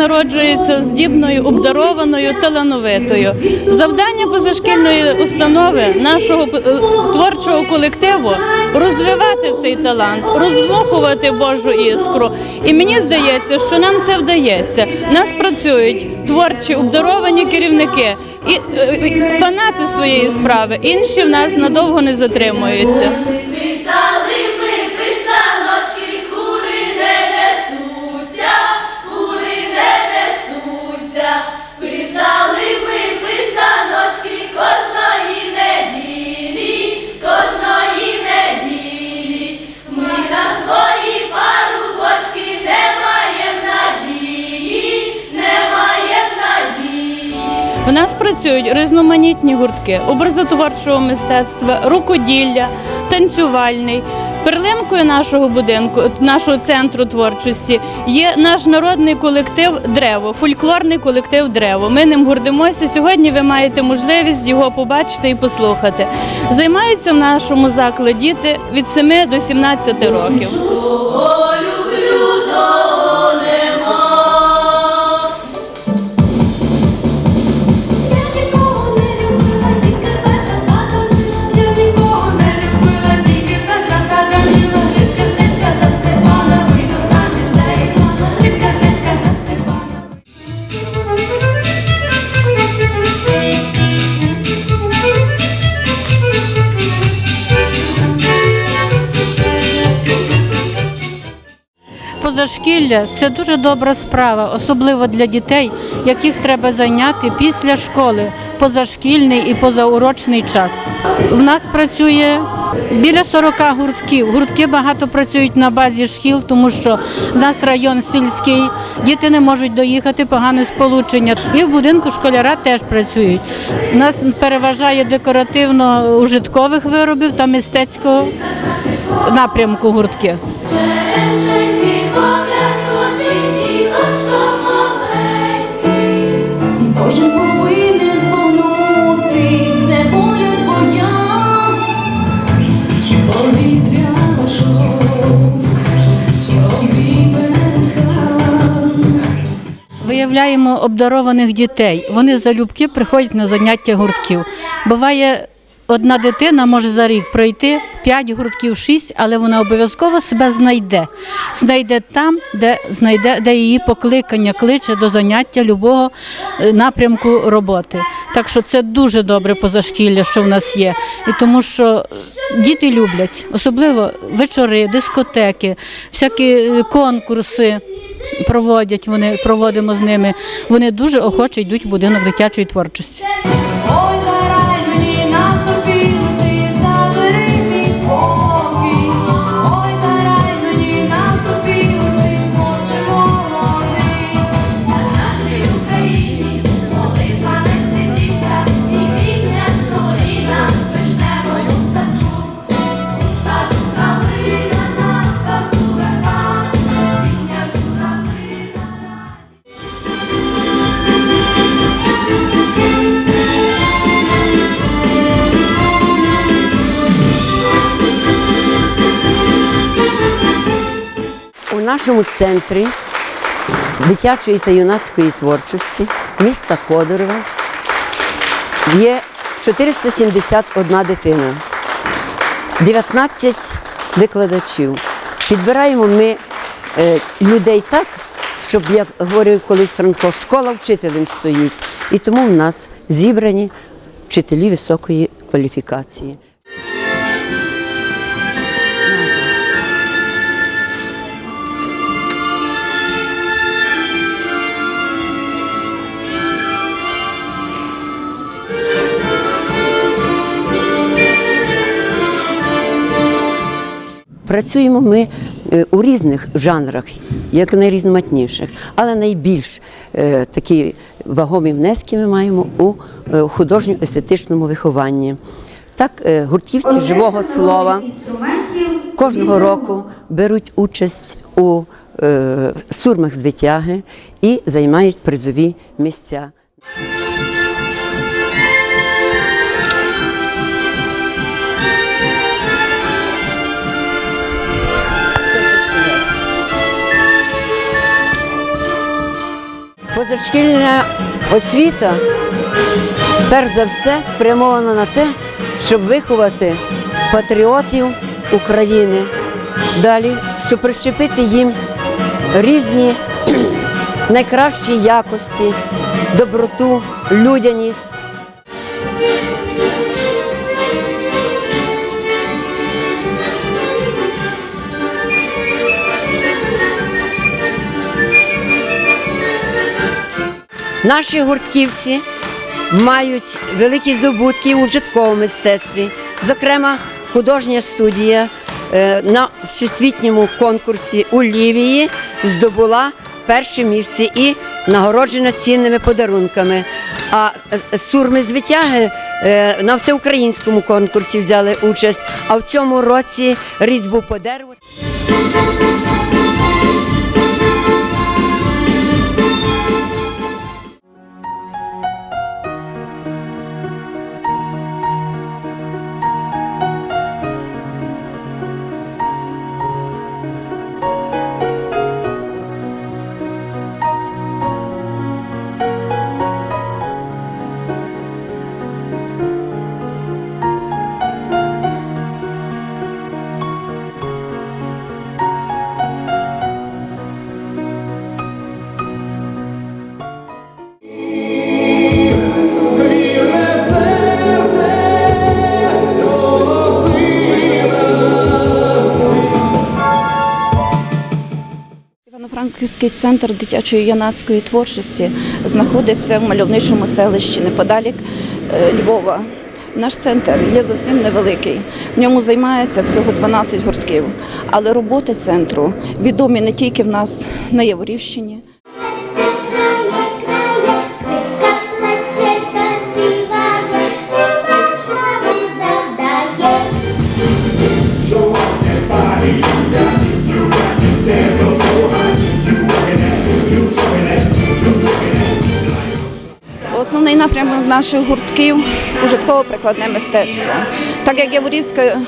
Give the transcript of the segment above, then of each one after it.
Народжується здібною, обдарованою, талановитою. Завдання позашкільної установи нашого е, творчого колективу розвивати цей талант, роздмухувати Божу іскру. І мені здається, що нам це вдається. Нас працюють творчі, обдаровані керівники і е, фанати своєї справи. Інші в нас надовго не затримуються. У нас працюють різноманітні гуртки образотворчого мистецтва, рукоділля, танцювальний. Перлинкою нашого будинку, нашого центру творчості, є наш народний колектив Древо, фольклорний колектив Древо. Ми ним гордимося. Сьогодні ви маєте можливість його побачити і послухати. Займаються в нашому закладі діти від 7 до 17 років. Позашкілля це дуже добра справа, особливо для дітей, яких треба зайняти після школи, позашкільний і позаурочний час. В нас працює біля 40 гуртків. Гуртки багато працюють на базі шкіл, тому що в нас район сільський, діти не можуть доїхати, погане сполучення. І в будинку школяра теж працюють. У нас переважає декоративно-ужиткових виробів та мистецького напрямку гуртки. Виявляємо обдарованих дітей. Вони залюбки приходять на заняття гуртків. Буває, одна дитина може за рік пройти 5 гуртків, 6, але вона обов'язково себе знайде. Знайде там, де знайде, де її покликання кличе до заняття любого е, напрямку роботи. Так що це дуже добре позашкілля, що в нас є. І тому що е, діти люблять, особливо вечори, дискотеки, всякі е, конкурси проводять вони, проводимо з ними. Вони дуже охоче йдуть в будинок дитячої творчості. Нашому центрі дитячої та юнацької творчості міста Ходорова є 471 дитина, 19 викладачів. Підбираємо ми е, людей так, щоб, як говорив колись Франко, школа вчителем стоїть. І тому в нас зібрані вчителі високої кваліфікації. Працюємо ми е, у різних жанрах, як найрізноманітніших, але найбільш е, такі вагомі внески ми маємо у е, художньо-естетичному вихованні. Так, гуртківці живого слова кожного року беруть участь у сурмах з витяги і займають призові місця. Позашкільна освіта перш за все спрямована на те, щоб виховати патріотів України. Далі, щоб прищепити їм різні найкращі якості, доброту, людяність. Наші гуртківці мають великі здобутки у житковому мистецтві. Зокрема, художня студія е, на всесвітньому конкурсі у Лівії здобула перше місце і нагороджена цінними подарунками. А е, сурми звитяги е, на всеукраїнському конкурсі взяли участь. А в цьому році різьбу по дереву. Івано-Франківський центр дитячої юнацької творчості знаходиться в мальовничому селищі неподалік е, Львова. Наш центр є зовсім невеликий. В ньому займається всього 12 гуртків, але роботи центру відомі не тільки в нас на Яворівщині. Напрямок наших гуртків ужитково-прикладне мистецтво. Так як Яворівська е,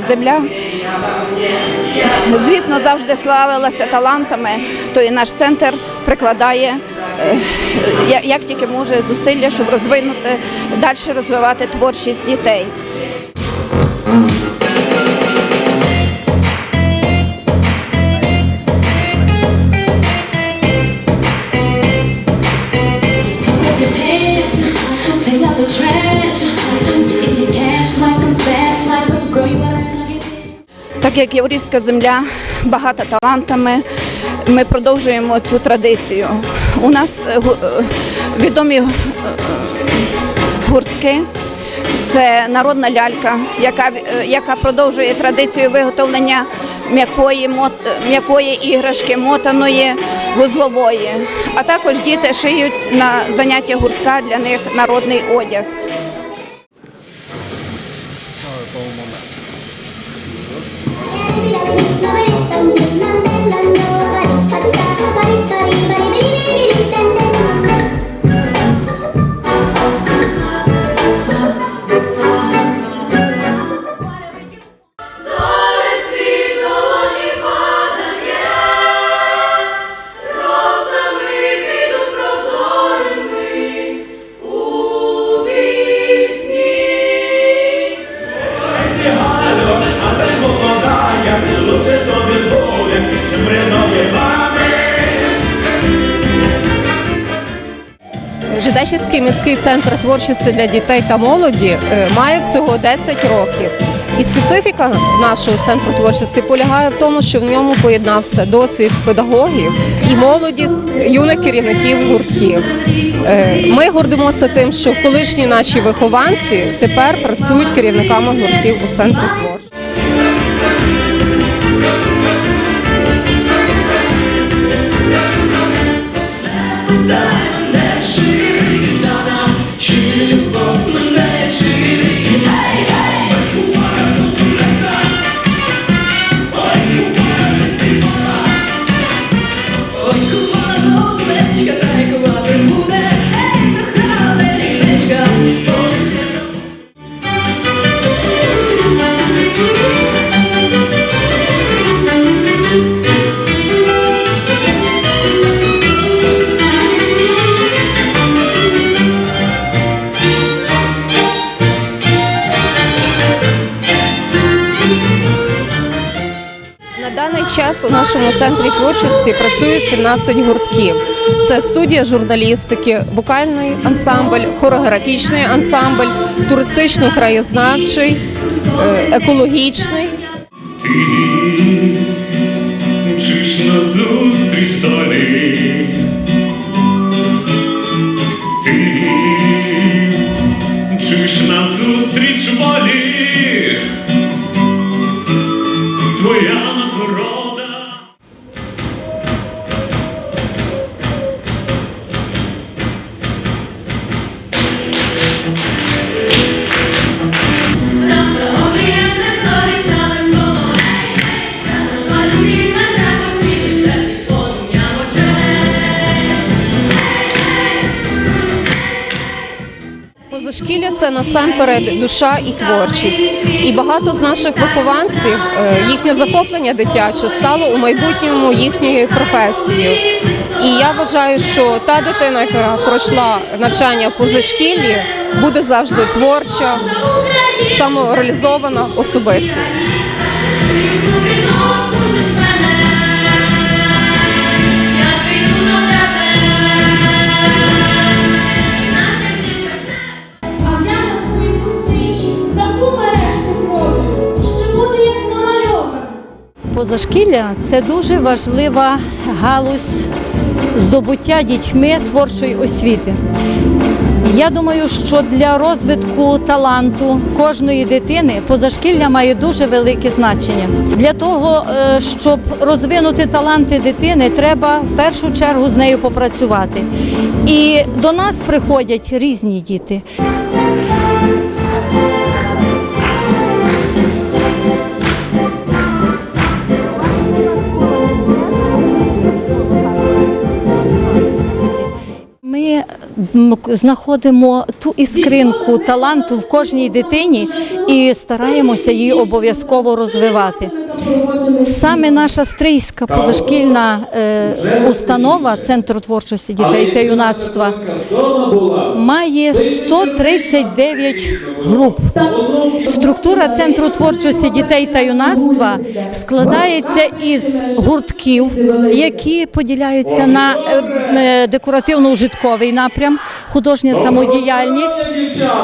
земля, звісно, завжди славилася талантами, то і наш центр прикладає е, як тільки може зусилля, щоб розвинути, далі розвивати творчість дітей. Так як Яворівська земля багата талантами, ми продовжуємо цю традицію. У нас е, е, відомі е, гуртки. Це народна лялька, яка, яка продовжує традицію виготовлення м'якої, м'якої іграшки, мотаної, вузлової. А також діти шиють на заняття гуртка для них народний одяг. Жидачівський міський центр творчості для дітей та молоді е, має всього 10 років. І специфіка нашого центру творчості полягає в тому, що в ньому поєднався досвід педагогів і молодість юних керівників гуртків. Е, Ми гордимося тим, що колишні наші вихованці тепер працюють керівниками гуртків у центрі творчості. Даний час у нашому центрі творчості працює 17 гуртків. Це студія журналістики, вокальний ансамбль, хореографічний ансамбль, туристично-краєзнавчий, е, екологічний. Ти мчиш назустріч долі. Насамперед душа і творчість. І багато з наших вихованців е, їхнє захоплення дитяче стало у майбутньому їхньою професією. І я вважаю, що та дитина, яка пройшла навчання в позашкіллі, буде завжди творча, самореалізована особистість. Позашкілля це дуже важлива галузь здобуття дітьми творчої освіти. Я думаю, що для розвитку таланту кожної дитини позашкілля має дуже велике значення. Для того, е, щоб розвинути таланти дитини, треба в першу чергу з нею попрацювати. І до нас приходять різні діти. Знаходимо ту іскринку таланту в кожній дитині і стараємося її обов'язково розвивати. Саме наша стрийська позашкільна е, установа Центру творчості дітей та юнацтва має 139 груп. Структура центру творчості дітей та юнацтва складається із гуртків, які поділяються на е, е, декоративно-ужитковий напрям, художня самодіяльність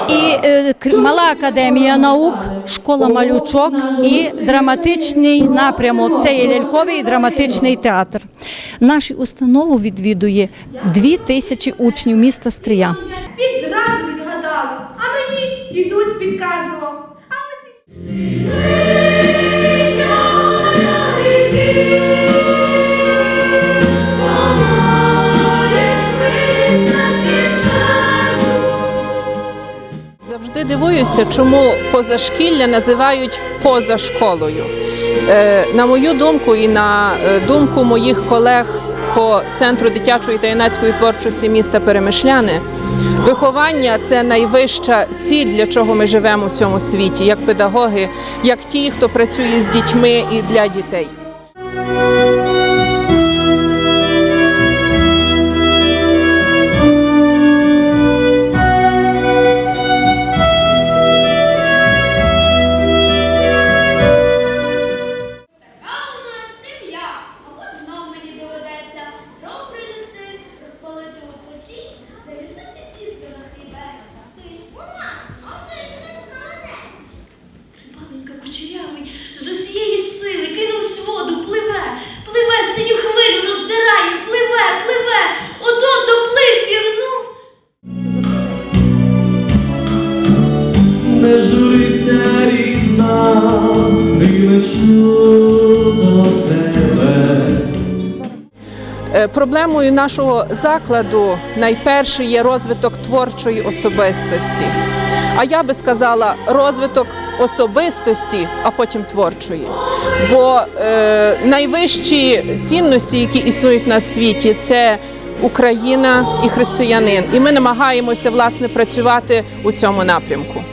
і е, мала академія наук, школа малючок і драматичний напрямок. Це є ляльковий і драматичний театр. Нашу установу відвідує дві тисячі учнів міста Стрия. Завжди дивуюся, чому позашкілля називають поза школою. Е, на мою думку і на е, думку моїх колег по центру дитячої та юнацької творчості міста Перемишляни, виховання це найвища ціль, для чого ми живемо в цьому світі, як педагоги, як ті, хто працює з дітьми і для дітей. Не журися, рідна, прилечу до тебе. Е, Проблемою нашого закладу найперше є розвиток творчої особистості. А я би сказала розвиток особистості, а потім творчої. Бо е, найвищі цінності, які існують на світі, це Україна і християнин. І ми намагаємося власне працювати у цьому напрямку.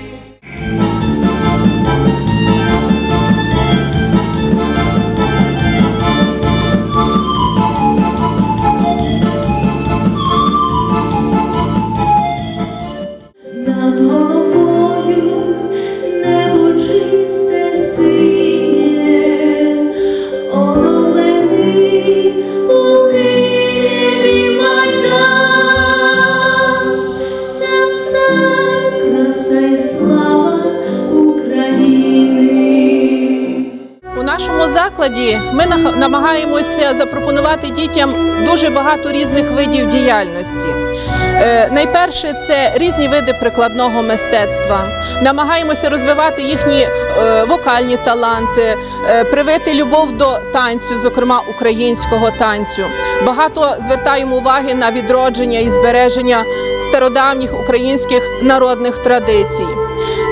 Закладі ми намагаємося запропонувати дітям дуже багато різних видів діяльності. Е, Найперше це різні види прикладного мистецтва. Намагаємося розвивати їхні е, вокальні таланти, е, привити любов до танцю, зокрема українського танцю. Багато звертаємо уваги на відродження і збереження стародавніх українських народних традицій.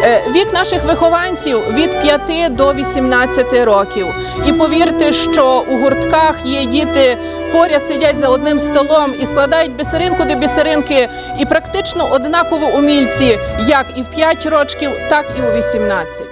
Е, Вік наших вихованців від 5 до 18 років. І повірте, що у гуртках є діти, поряд сидять за одним столом і складають бісеринку до бісеринки, і практично однаково умільці, як і в 5 років, так і у 18.